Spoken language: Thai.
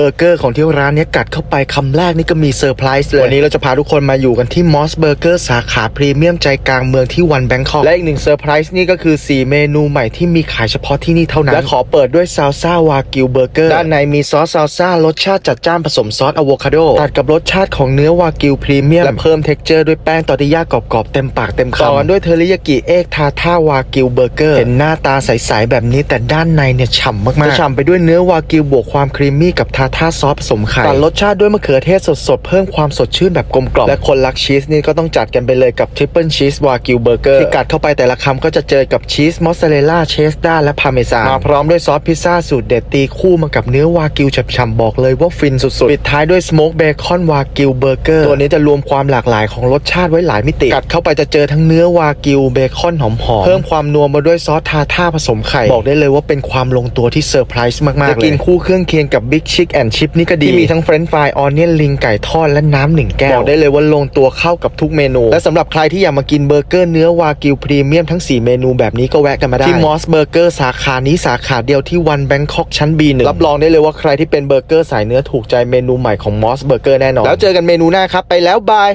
บอร์เกอร์ของที่ร้านเนี้ยกัดเข้าไปคำแรกนี่ก็มีเซอร์ไพรส์เลย วันนี้เราจะพาทุกคนมาอยู่กันที่มอสเบอร์เกอร์สาขาพรีเมียมใจกลางเมืองที่วันแบงคอกและอีกหนึ่งเซอร์ไพรส์นี่ก็คือ 4 เมนูใหม่ที่มีขายเฉพาะที่นี่เท่านั้น และขอเปิดด้วยซาลซ่าวากิวเบอร์เกอร์ด้านในมีซอสซาลซ่ารสชาติจัดจ้านผสมซอสอะโวคาโดตัดกับรสชาติของเนื้อวากิวพรีเมียมและเพิ่มเท็กเจอร์ด้วยแป้งตอร์ติยากรอบๆเต็มปากเต็มคำต่อกันด้วยเทอริยากิเอกทาท่าวากิวเบอร์เกอร์เห็นหน้าตาใสๆแบบนี้แต่ด้านในเนี่ยฉ่ำมากๆจะฉ่ำไปด้วยเนื้อวากิวบวกความครีมมี่กับทาท่าซอสผสมไข่ตัดรสชาติด้วยมะเขือเทศสดๆ เพิ่มความสดชื่นแบบกลมกล่อมและคนรักชีสนี่ก็ต้องจัดกันไปเลยกับทริปเปิลชีสวากิวเบอร์เกอร์ที่กัดเข้าไปแต่ละคำก็จะเจอกับชีสมอสซาเรลล่าเชสดาและพาเมซานมาพร้อมด้วยซอสพิซซ่าสูตรเด็ดตีคู่มากับเนื้อวากิวฉ่ำๆบอกเลยว่าฟินสุดๆปิดท้ายด้วยสโมกเบคอนวากิวเบอร์เกอร์ตัวนี้จะรวมความหลากหลายของรสชาติไว้หลายมิติ กัดเข้าไปจะเจอทั้งเนื้อวากิวเบคอนหอมๆเพิ่มความนัวมาด้วยซอสทาท่าผสมไข่บอกได้เลยว่าเป็นความลงตัวที่เซอร์ไพรส์มากๆเลยจะกินคู่เครื่องเคียงกับบิ๊กชิคแอนชิพนี่ก็ดีที่มีทั้งเฟรนช์ฟรายออนเนียนลิงไก่ทอดและน้ำหนึ่งแก้วบอกได้เลยว่าลงตัวเข้ากับทุกเมนู และสำหรับใครที่อยากมากินเบอร์เกอร์เนื้อวากิวพรีเมียมทั้ง 4 เมนูแบบนี้ก็แวะกันมาได้ ที่มอสเบอร์เกอร์สาขานี้สาขาเดียวที่วันแบงคอกชั้น B1 รับรองได้เลยว่าใครที่เป็นเบอร์เกอร์สายเนื้อถูกใจเมนูใหม่ของมอสเบอร์เกอร์แน่นอนแล้วเจอกันเมนูหน้าครับไปแล้วบาย